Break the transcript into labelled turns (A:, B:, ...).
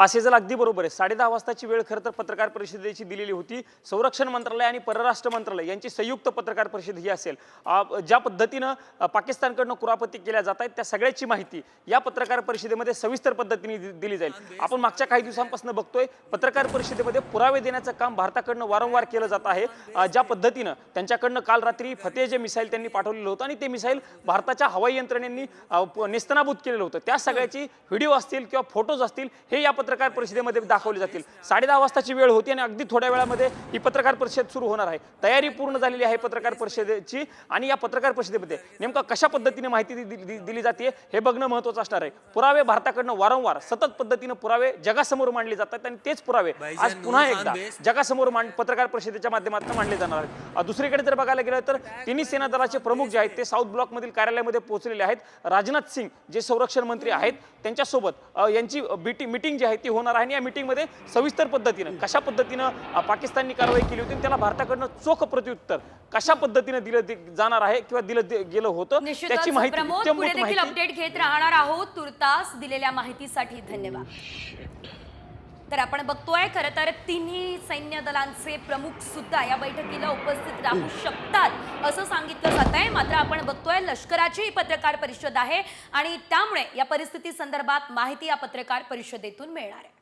A: असे अगदी बरोबर आहे. साडे दहा वाजताची वेळ खरं तर पत्रकार परिषदेची दिलेली होती. संरक्षण मंत्रालय आणि परराष्ट्र मंत्रालय यांची संयुक्त पत्रकार परिषद ही असेल. ज्या पद्धतीनं पाकिस्तानकडनं कुरापती केल्या जात आहेत त्या सगळ्याची माहिती या पत्रकार परिषदेमध्ये सविस्तर पद्धतीने दि- दिली जाईल. आपण मागच्या काही दिवसांपासून बघतोय पत्रकार परिषदेमध्ये पुरावे देण्याचं काम भारताकडनं वारंवार केलं जात आहे. ज्या पद्धतीनं त्यांच्याकडनं काल रात्री फतेह जे मिसाईल त्यांनी पाठवलेलं होतं आणि ते मिसाईल भारताच्या हवाई यंत्रणेंनी नेस्तनाबूत केलेलं होतं. त्या सगळ्याची व्हिडिओ असतील किंवा फोटोज असतील हे या पत्रकार परिषदेमध्ये दाखवले जातील. साडे दहा वाजताची वेळ होती आणि अगदी थोड्या वेळामध्ये ही पत्रकार परिषद सुरू होणार आहे. तयारी पूर्ण झालेली आहे पत्रकार परिषदेची आणि या पत्रकार परिषदेमध्ये नेमका कशा पद्धतीने माहिती दिली जाते हे बघणं महत्वाचं असणार आहे. पुरावे भारताकडनं वारंवार सतत पद्धतीनं पुरावे जगासमोर मांडले जातात आणि तेच पुरावे आज पुन्हा एकदा. जगासमोर मांड पत्रकार परिषदेच्या माध्यमातून मांडले जाणार आहेत. दुसरीकडे जर बघायला गेलं तर तिन्ही सेना दलाचे प्रमुख जे आहेत ते साऊथ ब्लॉकमधील कार्यालयामध्ये पोहोचलेले आहेत. राजनाथ सिंग जे संरक्षण मंत्री आहेत त्यांच्यासोबत यांची मिटिंग जी आहे ती होणार आहे आणि या मिटिंगमध्ये सविस्तर पद्धतीनं कशा पद्धतीनं पाकिस्ताननी कारवाई केली होती आणि त्याला भारताकडनं चोख प्रत्युत्तर कशा पद्धतीनं दिलं जाणार आहे किंवा दिलं गेलं होतं त्याची माहिती
B: अपडेट घेत राहणार आहोत तुर्तास दिलेल्या माहितीसाठी धन्यवाद. तर आपण बघतोय खरं तर तिन्ही सैन्य दलांचे प्रमुख सुद्धा या बैठकीला उपस्थित राहू शकतात असं सांगितलं जात आहे. मात्र आपण बघतोय लष्कराची ही पत्रकार परिषद आहे आणि त्यामुळे या परिस्थिती संदर्भात माहिती या पत्रकार परिषदेतून मिळणार आहे.